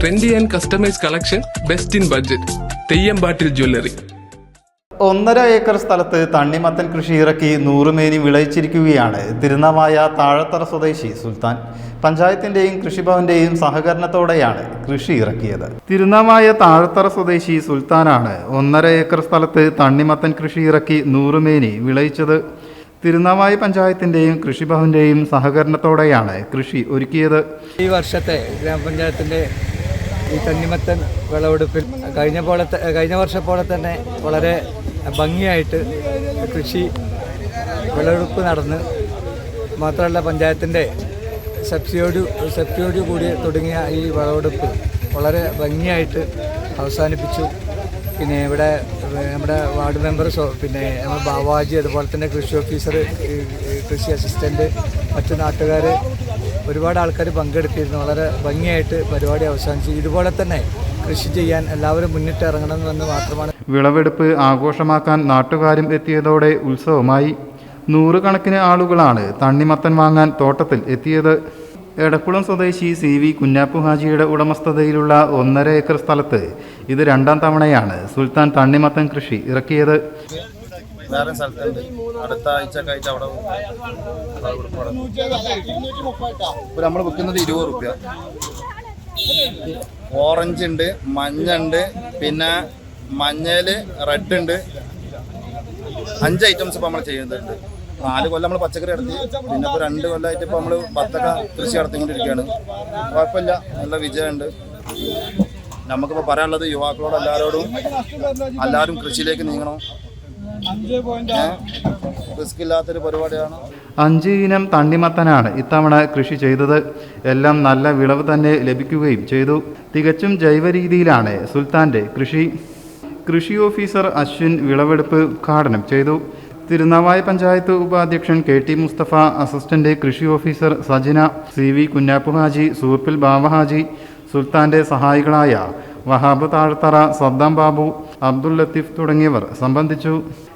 Trendy and customise collection best in budget തെയ്യമ്പാട്ടിൽ jewellery ഒന്നര acre സ്ഥലത്ത് തണ്ണിമത്തൻ കൃഷി ഇറക്കി നൂറുമേനി വിളയിച്ചിരിക്കുകയാണ് തിരുനാവായ താഴത്തറ സ്വദേശി സുൽത്താൻ. പഞ്ചായത്തിന്റെയും കൃഷിഭവന്റെയും സഹകരണത്തോടെയാണ് കൃഷി ഇറക്കിയത്. തിരുനാവായ താഴത്തറ സ്വദേശി സുൽത്താനാണ് ഒന്നര ഏക്കർ സ്ഥലത്ത് തണ്ണിമത്തൻ കൃഷി ഇറക്കി നൂറുമേനി വിളയിച്ചത്. തിരുനാവായ പഞ്ചായത്തിന്റെയും കൃഷിഭവന്റെയും സഹകരണത്തോടെയാണ് കൃഷി ഒരുക്കിയത്. ഈ വർഷത്തെ ഗ്രാമപഞ്ചായത്തിന്റെ ഈ തണ്ണിമത്തൻ വിളവെടുപ്പിൽ കഴിഞ്ഞ പോലെ കഴിഞ്ഞ വർഷം പോലെ തന്നെ വളരെ ഭംഗിയായിട്ട് കൃഷി വിളവെടുപ്പ് നടന്ന് മാത്രമല്ല പഞ്ചായത്തിന്റെ സബ്സിഡിയോട് സബ്സിഡിയോട് കൂടി തുടങ്ങിയ ഈ വിളവെടുപ്പ് വളരെ ഭംഗിയായിട്ട് അവസാനിപ്പിച്ചു. പിന്നെ ഇവിടെ നമ്മുടെ വാർഡ് മെമ്പർ പിന്നെ നമ്മുടെ ബാവാജി അതുപോലെ തന്നെ കൃഷി ഓഫീസർ കൃഷി അസിസ്റ്റന്റ് മറ്റു നാട്ടുകാർ ഒരുപാട് ആൾക്കാർ പങ്കെടുത്തിരുന്നു. വളരെ ഭംഗിയായിട്ട് പരിപാടി അവസാനിച്ചു. ഇതുപോലെ തന്നെ കൃഷി ചെയ്യാൻ എല്ലാവരും മുന്നിട്ട് ഇറങ്ങണമെന്ന് മാത്രമാണ്. വിളവെടുപ്പ് ആഘോഷമാക്കാൻ നാട്ടുകാരും എത്തിയതോടെ ഉത്സവമായി. നൂറുകണക്കിന് ആളുകളാണ് തണ്ണിമത്തൻ വാങ്ങാൻ തോട്ടത്തിൽ എത്തിയത്. എടക്കുളം സ്വദേശി സി വി കുഞ്ഞാപ്പു ഹാജിയുടെ ഉടമസ്ഥതയിലുള്ള ഒന്നര ഏക്കർ സ്ഥലത്ത് ഇത് രണ്ടാം തവണയാണ് സുൽത്താൻ തണ്ണിമത്തൻ കൃഷി ഇറക്കിയത്. വേറെ സ്ഥലത്തുണ്ട്. അടുത്ത ആഴ്ച കഴിച്ച് അവിടെ ഇപ്പൊ നമ്മൾ വിൽക്കുന്നത് ഇരുപത് റുപ്യ. ഓറഞ്ച് ഉണ്ട് മഞ്ഞ ഉണ്ട് പിന്നെ മഞ്ഞയിൽ റെഡ് ഉണ്ട്. അഞ്ച് ഐറ്റംസ് ഇപ്പൊ നമ്മൾ ചെയ്യുന്നുണ്ട്. നാല് കൊല്ലം നമ്മൾ പച്ചക്കറി നടത്തി. പിന്നെ ഇപ്പൊ രണ്ട് കൊല്ലമായിട്ട് ഇപ്പൊ നമ്മൾ പത്തക്ക കൃഷി നടത്തിക്കൊണ്ടിരിക്കുകയാണ്. കുഴപ്പമില്ല. നല്ല വിജയമുണ്ട്. നമുക്കിപ്പോൾ പറയാനുള്ളത് യുവാക്കളോട് എല്ലാവരോടും എല്ലാവരും കൃഷിയിലേക്ക് നീങ്ങണം. റിസ്ക് ഇല്ലാത്തൊരു പരിപാടിയാണ്. അഞ്ച് ഇനം തണ്ണിമത്തനാണ് ഇത്തവണ കൃഷി ചെയ്തത്. എല്ലാം നല്ല വിളവ് തന്നെ ലഭിക്കുകയും ചെയ്തു. തികച്ചും ജൈവ രീതിയിലാണ് സുൽത്താന്റെ കൃഷി. കൃഷി ഓഫീസർ അശ്വിൻ വിളവെടുപ്പ് ഉദ്ഘാടനം ചെയ്തു. തിരുനാവായ പഞ്ചായത്ത് ഉപാധ്യക്ഷൻ കെ ടി മുസ്തഫ അസിസ്റ്റന്റ് കൃഷി officer Sajina C V Kunhappu Haji Soorppil Baba Haji സുൽത്താന്റെ സഹായികളായ വഹാബ് താഴ്ത്തറ സദ്ദാം ബാബു അബ്ദുൽ ലത്തീഫ് തുടങ്ങിയവർ സംബന്ധിച്ചു.